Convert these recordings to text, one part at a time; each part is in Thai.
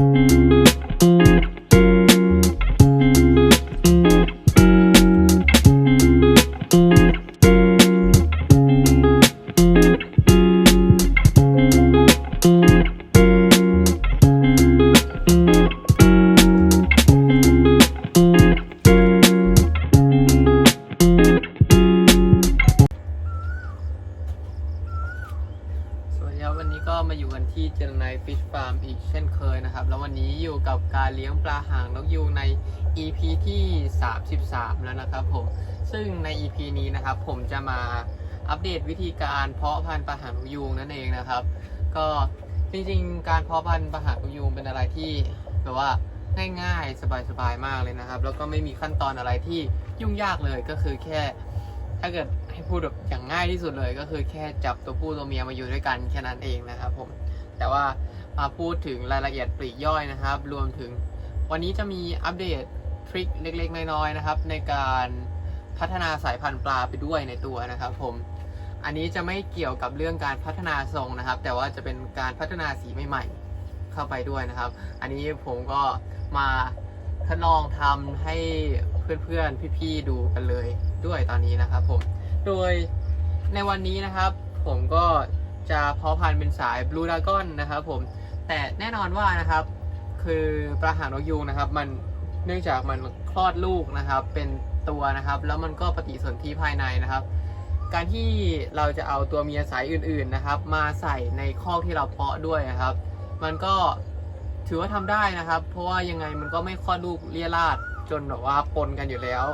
สวั ครับวันนี้ก็มาอยู่กันที่เจรไนฟิชฟาร์มอีกเช่นเคยนะครับ แล้ววันนี้อยู่กับการเลี้ยงปลาหางนกยูงใน EP ที่ 33 แล้วนะครับผม ซึ่งใน EP นี้นะครับ ผมจะมาอัปเดตวิธีการเพาะพันธุ์ปลาหางนกยูงนั่นเองนะครับ ก็จริงๆ การเพาะพันธุ์ปลาหางนกยูงเป็นอะไรที่แบบว่าง่ายๆ สบายๆ มากเลยนะครับ แล้วก็ไม่มีขั้นตอนอะไรที่ยุ่งยากเลยก็คือแค่ ถ้าเกิดให้พูดแบบอย่างง่ายที่สุดเลยก็คือแค่จับตัวผู้ตัวเมียมาอยู่ด้วยกันแค่นั้นเองนะครับผมแต่ว่ามาพูดถึงรายละเอียดปลีกย่อยนะครับ รวมถึงวันนี้จะมีอัปเดตทริคเล็กๆ น้อยๆนะครับ ในการพัฒนาสายพันธุ์ปลาไปด้วยในตัวนะครับผมอันนี้จะไม่เกี่ยวกับเรื่องการพัฒนาทรงนะครับ แต่ว่าจะเป็นการพัฒนาสีใหม่ๆ เข้าไปด้วยนะครับ อันนี้ผมก็มาทดลองทำให้เพื่อนๆ พี่ๆ ดูกันเลย ด้วยตอนนี้นะครับผม โดยในวันนี้นะครับผมก็จะเพาะพันธุ์เป็นสายบลูดากอนนะครับผม แต่แน่นอนว่านะครับ คือปลาหางนกยูงนะครับ มันเนื่องจากมันคลอดลูกนะครับ เป็นตัวนะครับ แล้วมันก็ปฏิสนธิภายในนะครับ การที่เราจะเอาตัวเมียสายอื่นๆนะครับ มาใส่ในคอกที่เราเพาะด้วยนะครับ มันก็ถือว่าทำได้นะครับ เพราะว่ายังไงมันก็ไม่คลอดลูกเลี่ยราดจนแบบว่าปนกันอยู่แล้ว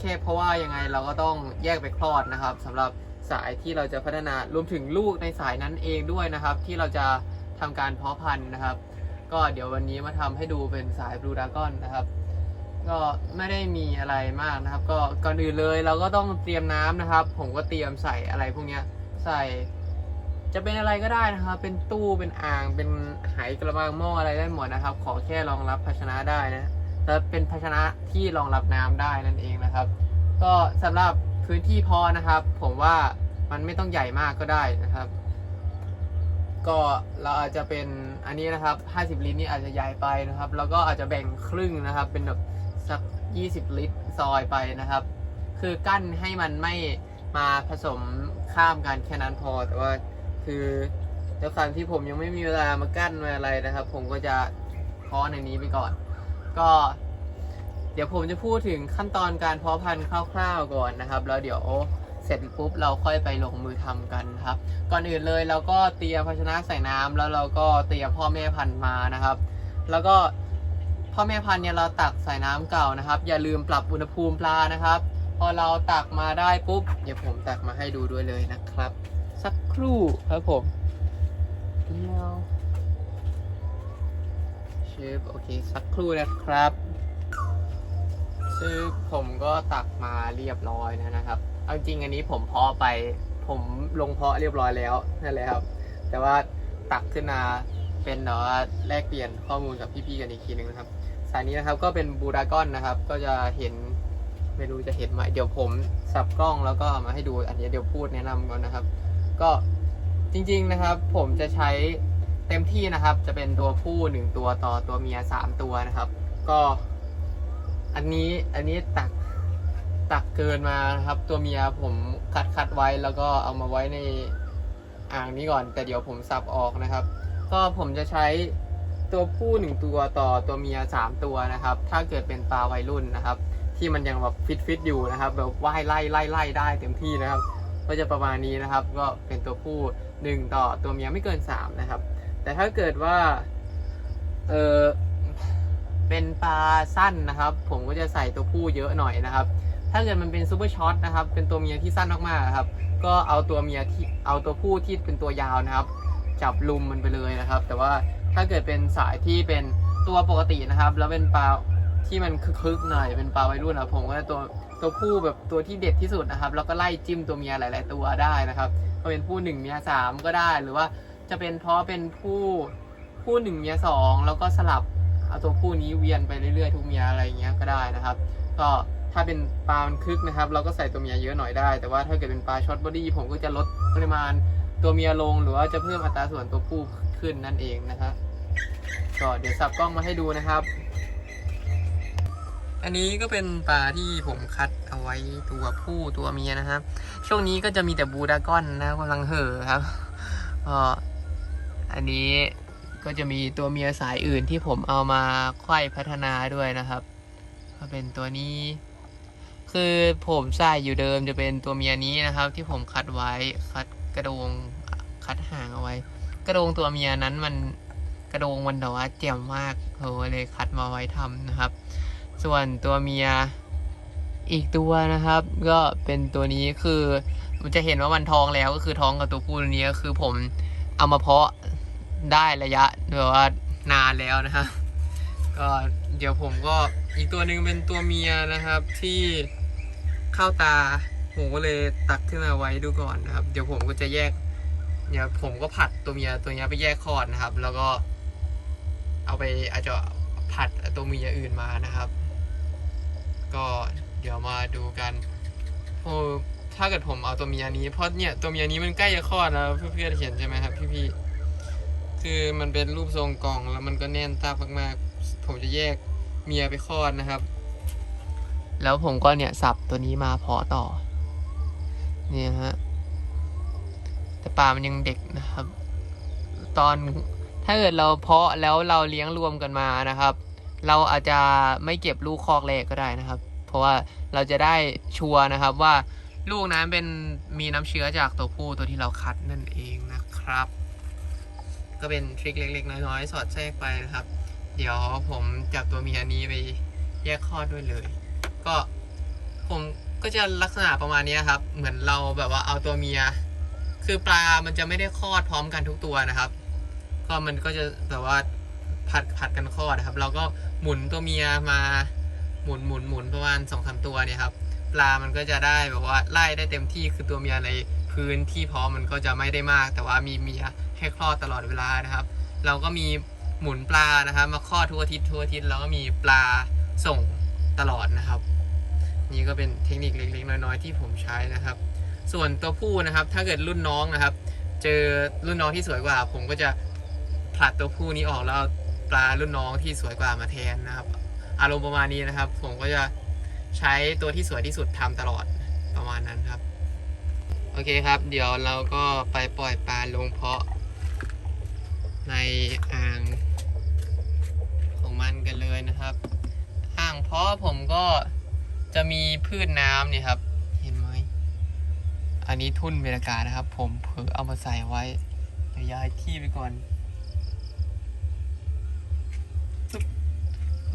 แค่เพราะว่ายังไงเราก็ต้องแยกไปคลอดนะครับสำหรับสายที่เราจะพัฒนารวมถึงลูกในสายนั้นเองด้วยนะครับ ที่เราจะทำการเพาะพันธุ์นะครับ ก็เดี๋ยววันนี้มาทำให้ดูเป็นสายบลูดากอนนะครับ ก็ไม่ได้มีอะไรมากนะครับ ก็ก่อนอื่นเลยเราก็ต้องเตรียมน้ำนะครับ ผมก็เตรียมใส่อะไรพวกนี้ใส่ จะเป็นอะไรก็ได้นะครับ เป็นตู้เป็นอ่างเป็นไหกระมังหม้ออะไรได้หมดนะครับ ขอแค่รองรับภาชนะได้นะ และเป็นภาชนะที่รองรับน้ำได้นั่นเองนะครับ ก็สำหรับพื้นที่พอนะครับ ผมว่ามันไม่ต้องใหญ่มากก็ได้นะครับ ก็เราอาจจะเป็นอันนี้นะครับ 50 ลิตรนี่อาจจะใหญ่ไปนะครับ แล้วก็อาจจะแบ่งครึ่งนะครับ เป็นแบบสัก 20 ลิตรซอยไปนะครับ คือกั้นให้มันไม่มาผสมข้ามกันแค่นั้นพอ แต่ว่าคือด้วยความที่ผมยังไม่มีเวลามากั้นมาอะไรนะครับ ผมก็จะเพาะในนี้ไปก่อน ก็ เดี๋ยวผมจะพูดถึงขั้นตอนการเพาะพันธุ์คร่าวๆก่อนนะครับ แล้วเดี๋ยวเสร็จปุ๊บเราค่อยไปลงมือทำกันครับ ก่อนอื่นเลยเราก็เตรียมภาชนะใส่น้ำแล้วเราก็เตรียมพ่อแม่พันธุ์มานะครับ แล้วก็พ่อแม่พันธุ์เนี่ยเราตักใส่น้ำเก่านะครับ อย่าลืมปรับอุณหภูมิปลานะครับ พอเราตักมาได้ปุ๊บเดี๋ยวผมตักมาให้ดูด้วยเลยนะครับ สักครู่ครับผมเดียว ชฟโอเค สักครู่นะครับซึ่งผมก็ตักมาเรียบร้อยแล้วนะครับ เอาจริงอันนี้ผมเพาะไป ผมลงเพาะเรียบร้อยแล้วนั่นแหละครับ แต่ว่าตักขึ้นมาเป็นเนาะแลกเปลี่ยนข้อมูลกับพี่ๆกันอีกทีหนึ่งนะครับ สายนี้นะครับก็เป็นบูดากอนนะครับ ก็จะเห็นไม่รู้จะเห็นไหมเดี๋ยวผมสับกล้องแล้วก็มาให้ดูอันนี้เดี๋ยวพูดแนะนำก่อนนะครับ ก็จริงๆนะครับ ผมจะใช้ เต็มที่นะครับ จะเป็นตัวผู้หนึ่งตัวต่อตัวเมียสามตัวนะครับ ก็อันนี้อันนี้ตักตักเกินมาครับ ตัวเมียผมคัดคัดไว้แล้วก็เอามาไว้ในอ่างนี้ก่อน แต่เดี๋ยวผมสับออกนะครับ ก็ผมจะใช้ตัวผู้หนึ่งตัวต่อตัวเมียสามตัวนะครับ ถ้าเกิดเป็นปลาวัยรุ่นนะครับ ที่มันยังแบบฟิตฟิตอยู่นะครับ แบบว่ายไล่ไล่ไล่ได้เต็มที่นะครับ ก็จะประมาณนี้นะครับ ก็เป็นตัวผู้หนึ่งต่อตัวเมียไม่เกินสามนะครับ แต่ถ้าเกิดว่าเออเป็นปลาสั้นนะครับ ผมก็จะใส่ตัวผู้เยอะหน่อยนะครับ ถ้าเกิดมันเป็นซูเปอร์ช็อตนะครับ เป็นตัวเมียที่สั้นมากๆครับ ก็เอาตัวเมียที่เอาตัวผู้ที่เป็นตัวยาวนะครับ จับลุมมันไปเลยนะครับ แต่ว่าถ้าเกิดเป็นสายที่เป็นตัวปกตินะครับ แล้วเป็นปลาที่มันคึกๆหน่อยเป็นปลาวัยรุ่นนะผมก็จะตัวตัวผู้แบบตัวที่เด็ดที่สุดนะครับ แล้วก็ไล่จิ้มตัวเมียหลาย ๆ ตัวได้นะครับก็เป็นผู้หนึ่งเมียสามก็ได้หรือว่า จะเป็นเพราะเป็นผู้ผู้หนึ่งเมียสองแล้วก็สลับเอาตัวผู้นี้เวียนไปเรื่อยๆทุกเมียอะไรเงี้ยก็ได้นะครับ ก็ถ้าเป็นปลามันคึกนะครับ เราก็ใส่ตัวเมียเยอะหน่อยได้ แต่ว่าถ้าเกิดเป็นปลาช็อตบอดี้ผมก็จะลดปริมาณตัวเมียลงหรือว่าจะเพิ่มอัตราส่วนตัวผู้ขึ้นนั่นเองนะครับก็เดี๋ยวสับกล้องมาให้ดูนะครับ อันนี้ก็เป็นปลาที่ผมคัดเอาไว้ตัวผู้ตัวเมียนะครับ ช่วงนี้ก็จะมีแต่บูดากอนนะกำลังเห่อครับก็ อันนี้ก็จะมีตัวเมียสายอื่นที่ผมเอามาไขว้พัฒนาด้วยนะครับ ก็เป็นตัวนี้ คือผมใส่อยู่เดิมจะเป็นตัวเมียนี้นะครับ ที่ผมคัดไว้คัดกระโดงคัดห่างเอาไว้ กระโดงตัวเมียนั้นมันกระโดงมันแต่ว่าเจียมมากโหเลยคัดมาไว้ทำนะครับ ส่วนตัวเมียอีกตัวนะครับ ก็เป็นตัวนี้คือมันจะเห็นว่ามันท้องแล้วก็คือท้องกับตัวผู้นี้ก็คือผมเอามาเพาะ ได้ระยะแบบว่านานแล้วนะครับก็เดี๋ยวผมก็อีกตัวหนึ่งเป็นตัวเมียนะครับที่เข้าตาผมก็เลยตักขึ้นมาไว้ดูก่อนนะครับ เดี๋ยวผมก็จะแยกเดี๋ยวผมก็ผัดตัวเมียตัวเนี้ยไปแยกคอดนะครับ แล้วก็เอาไปอาจจะผัดตัวเมียอื่นมานะครับ ก็เดี๋ยวมาดูกันโอ้ถ้าเกิดผมเอาตัวเมียนี้เพราะเนี่ยตัวเมียนี้มันใกล้จะคลอดแล้วเพื่อนๆเห็นใช่ไหมครับพี่ๆ คือมันเป็นรูปทรงกล่องแล้วมันก็แน่นตามากๆ ผมจะแยกเมียไปคลอดนะครับ แล้วผมก็เนี่ยสับตัวนี้มาเพาะต่อ เนี่ยฮะ แต่ปลามันยังเด็กนะครับ ตอนถ้าเกิดเราเพาะแล้วเราเลี้ยงรวมกันมานะครับ เราอาจจะไม่เก็บลูกคอกแรกก็ได้นะครับ เพราะว่าเราจะได้ชัวร์นะครับว่าลูกนั้นเป็นมีน้ำเชื้อจากตัวผู้ตัวที่เราคัดนั่นเองนะครับ ก็เป็นทริคเล็ก ๆ น้อยๆ สอดแทรกไปนะครับ เดี๋ยวผมจับตัวเมียนี้ไปแยกคลอดด้วยเลย ก็ผมก็จะลักษณะประมาณนี้ครับ เหมือนเราแบบว่าเอาตัวเมีย คือปลามันจะไม่ได้คลอดพร้อมกันทุกตัวนะครับ ก็มันก็จะแบบว่าผัดผัดกันคลอดนะครับ เราก็หมุนตัวเมียมาหมุนหมุนหมุนประมาณสองสามตัวเนี่ยครับ ปลามันก็จะได้แบบว่าไล่ได้เต็มที่คือตัวเมียในพื้นที่พร้อมมันก็จะไม่ได้มาก แต่ว่ามีเมีย ให้คลอดตลอดเวลานะครับ เราก็มีหมุนปลานะครับ มาคลอดทุกอาทิตย์ทุกอาทิตย์แล้วก็มีปลาส่งตลอดนะครับ นี่ก็เป็นเทคนิคเล็กๆน้อยๆที่ผมใช้นะครับ ส่วนตัวผู้นะครับ ถ้าเกิดรุ่นน้องนะครับ เจอรุ่นน้องที่สวยกว่า ผมก็จะผลัดตัวผู้นี้ออกแล้วปลารุ่นน้องที่สวยกว่ามาแทนนะครับ อารมณ์ประมาณนี้นะครับ ผมก็จะใช้ตัวที่สวยที่สุดทำตลอดประมาณนั้นครับ โอเคครับ เดี๋ยวเราก็ไปปล่อยปลาลงเพาะ ในอ่างของมันกันเลยนะครับอ่างเพาะผมก็จะมีพืชน้ำเนี่ยครับ เห็นไหมอันนี้ทุ่นเวลากานะครับ ผมเผลอเอามาใส่ไว้เดี๋ยวย้ายที่ไปก่อน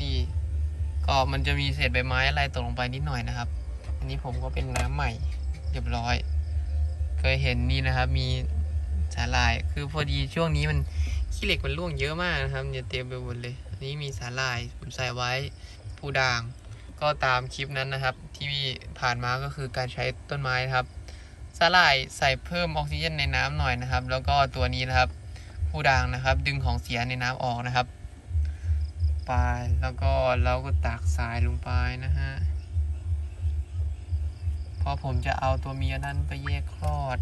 นี่ก็มันจะมีเศษใบไม้อะไรตกลงไปนิดหน่อยนะครับ อันนี้ผมก็เป็นน้ำใหม่เรียบร้อย เคยเห็นนี่นะครับ มีสาหร่ายคือพอดีช่วงนี้มัน ขี้เหล็กมันร่วงเยอะมากนะครับ เนี่ยเต็มไปหมดเลย อันนี้มีสาหร่ายผมใส่ไว้ปูด่าง ก็ตามคลิปนั้นนะครับ ที่ผ่านมาก็คือการใช้ต้นไม้นะครับสาหร่ายใส่เพิ่มออกซิเจนในน้ำหน่อยนะครับ แล้วก็ตัวนี้นะครับผู้ด่างนะครับ ดึงของเสียในน้ำออกนะครับไปแล้วก็เราก็ตักทรายลงไปนะฮะพอผมจะเอาตัวเมียนั้นไปแยกคลอด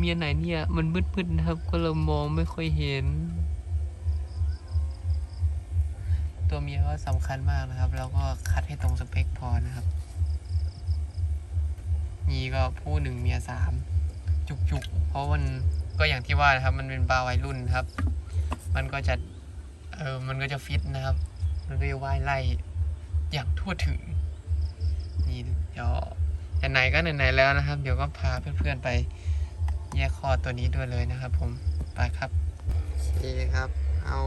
เมียไหนเนี่ย มันมืดๆนะครับ ก็เรามองไม่ค่อยเห็น ตัวเมียก็สำคัญมากนะครับ แล้วก็คัดให้ตรงสเปคพอนะครับ นี่ก็ผู้หนึ่งเมียสามจุกๆ เพราะมันก็อย่างที่ว่านะครับ มันเป็นปลาวัยรุ่นครับ มันก็จะ เออ มันก็จะฟิตนะครับ มันก็จะว่ายไล่อย่างทั่วถึง นี่เดี๋ยวไหนๆก็ไหนๆแล้วนะครับ เดี๋ยวก็พาเพื่อนๆไป แยกคอตัวนี้ด้วยเลยนะครับผม ไปครับโอเคครับ เอา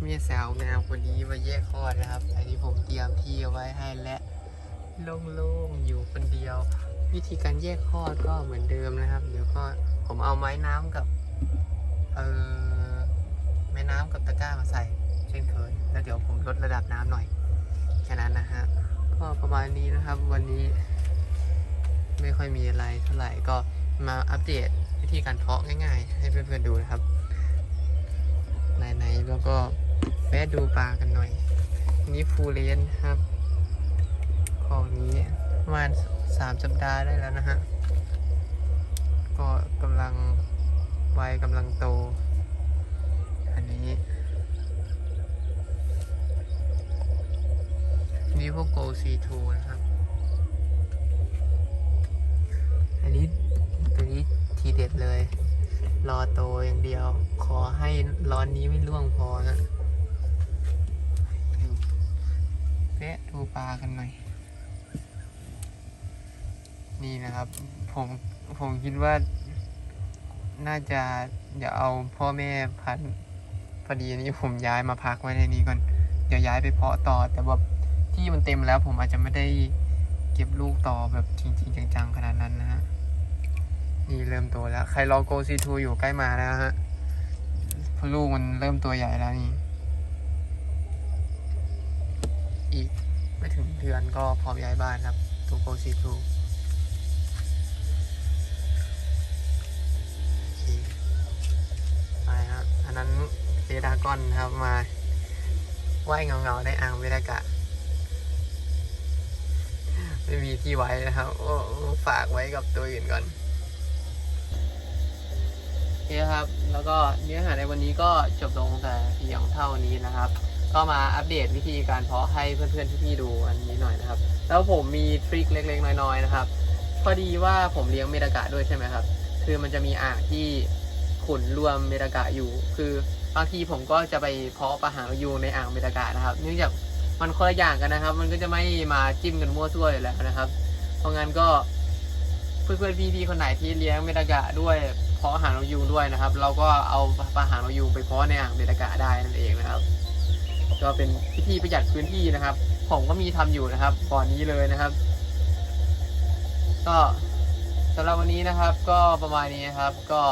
เมียสาวงามคนนี้มาแยกคลอนะครับ อันนี้ผมเตรียมที่เอาไว้ให้และโล่งๆอยู่คนเดียว วิธีการแยกคอดก็เหมือนเดิมนะครับ เดี๋ยวก็ผมเอาไม้น้ำกับเออแม่น้ำกับตะกร้ามาใส่เช่นเคย แล้วเดี๋ยวผมลดระดับน้ำหน่อยแค่นั้นนะฮะก็ประมาณนี้นะครับวันนี้ ไม่ค่อยมีอะไรเท่าไหร่ก็มาอัปเดตวิธีการเพาะง่าย ๆ ให้เพื่อนๆดูนะครับ ไหนๆแล้วก็แวะดูปลากันหน่อยนนี้ฟูเลนครับของนี้ประมาณสามสัปดาห์ได้แล้วนะฮะ ก็กำลังวัยกำลังโต อันนี้นี่พวกโกซีทูนะครับ อันนี้ตัวนี้ทีเด็ดเลย รอโตอย่างเดียว ขอให้ร้อนนี้ไม่ล่วงพอนะเป๊ะดูปลากันหน่อย นี่นะครับ ผมผมคิดว่าน่าจะเดี๋ยวเอาพ่อแม่พันพอดีนี้ผมย้ายมาพักไว้ในนี้ก่อน เดี๋ยวย้ายไปเพาะต่อ แต่ว่าที่มันเต็มแล้วผมอาจจะไม่ได้ เก็บลูกต่อแบบจริงๆ จังๆ ขนาดนั้นนะฮะ นี่เริ่มโตแล้ว ใครรอโกซีทูอยู่ใกล้มาแล้วฮะพลูกมันเริ่มตัวใหญ่แล้วนี่ อีกไม่ถึงเดือนก็พร้อมย้ายบ้านครับ ตัวโกซีทูไปครับ อันนั้นเซดากอนครับมาว่ายเงาๆในอ่างเวลากะ ไม่มีที่ไว้นะครับฝากไว้กับตัวอื่นก่อนโอเคครับ แล้วก็เนื้อหาในวันนี้ก็จบลงแต่เพียงเท่านี้นะครับ ก็มาอัปเดตวิธีการเพาะให้เพื่อนๆพี่ๆดูอันนี้หน่อยนะครับ แล้วผมมีทริคเล็ก ๆ น้อยๆนะครับ พอดีว่าผมเลี้ยงเมดากะด้วยใช่ไหมครับ คือมันจะมีอ่างที่ขุนรวมเมดากะอยู่ คือบางทีผมก็จะไปเพาะปลาหางนกยูงในอ่างเมดากะนะครับ เนื่องจาก มันคนละอย่างกันนะครับ มันก็จะไม่มาจิ้มกันมั่วซั่วอยู่แล้วนะครับ เพราะงั้นก็เพื่อนๆพี่ๆคนไหนที่เลี้ยงเมดากะด้วยเพาะอาหารนกยูงด้วยนะครับ เราก็เอาปลาหางนกยูงไปเพาะในอ่างเมดากะได้นั่นเองนะครับ ก็เป็นพิธีประหยัดพื้นที่นะครับ ผมก็มีทำอยู่นะครับบ่อนนี้เลยนะครับ ก็สำหรับวันนี้นะครับ ก็ประมาณนี้นะครับ ก็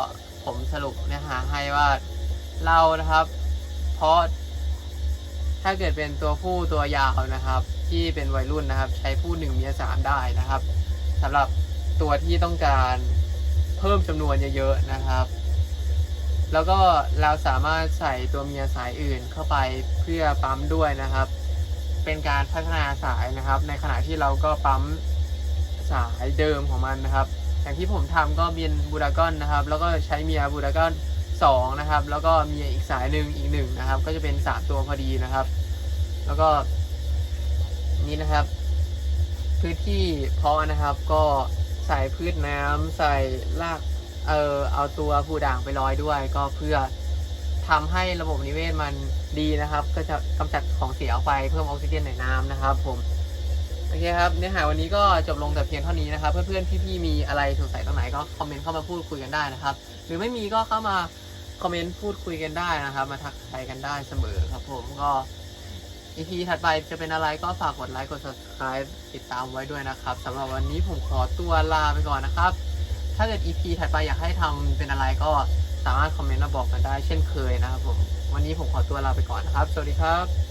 ผมสรุปเนื้อหาให้ว่าเรานะครับ เพาะ ถ้าเกิดเป็นตัวผู้ตัวยาวนะครับ ที่เป็นวัยรุ่นนะครับ ใช้ผู้หนึ่งเมียสามได้นะครับสำหรับตัวที่ต้องการเพิ่มจำนวนเยอะๆนะครับ แล้วก็เราสามารถใส่ตัวเมียสายอื่นเข้าไปเพื่อปั๊มด้วยนะครับ เป็นการพัฒนาสายนะครับ ในขณะที่เราก็ปั๊มสายเดิมของมันนะครับ อย่างที่ผมทำก็เป็นบูดากอนนะครับ แล้วก็ใช้เมียบูดากอน สองนะครับ แล้วก็มีอีกสายหนึ่งอีกหนึ่งนะครับ ก็จะเป็นสามตัวพอดีนะครับ แล้วก็นี่นะครับ พื้นที่เพาะนะครับ ก็ใส่พืชน้ำใส่รากเออเอาตัวผู้ด่างไปลอยด้วย ก็เพื่อทำให้ระบบนิเวศมันดีนะครับ ก็จะกำจัดของเสียออกไปเพิ่มออกซิเจนในน้ำนะครับ ผมโอเคครับเนื้อหาวันนี้ก็จบลงแต่เพียงเท่านี้นะครับ เพื่อนๆพี่ๆมีอะไรสงสัยตรงไหนก็คอมเมนต์เข้ามาพูดคุยกันได้นะครับ หรือไม่มีก็เข้ามา คอมเมนต์พูดคุยกันได้นะครับ มาทักทายกันได้เสมอครับผมก็ EP ถัดไปจะเป็นอะไรก็ฝากกดไลค์กด subscribe ติดตามไว้ด้วยนะครับสำหรับวันนี้ผมขอตัวลาไปก่อนนะครับ ถ้าเกิด EP ถัดไปอยากให้ทำเป็นอะไรก็สามารถคอมเมนต์มาบอกกันได้เช่นเคยนะครับผม วันนี้ผมขอตัวลาไปก่อนนะครับ สวัสดีครับ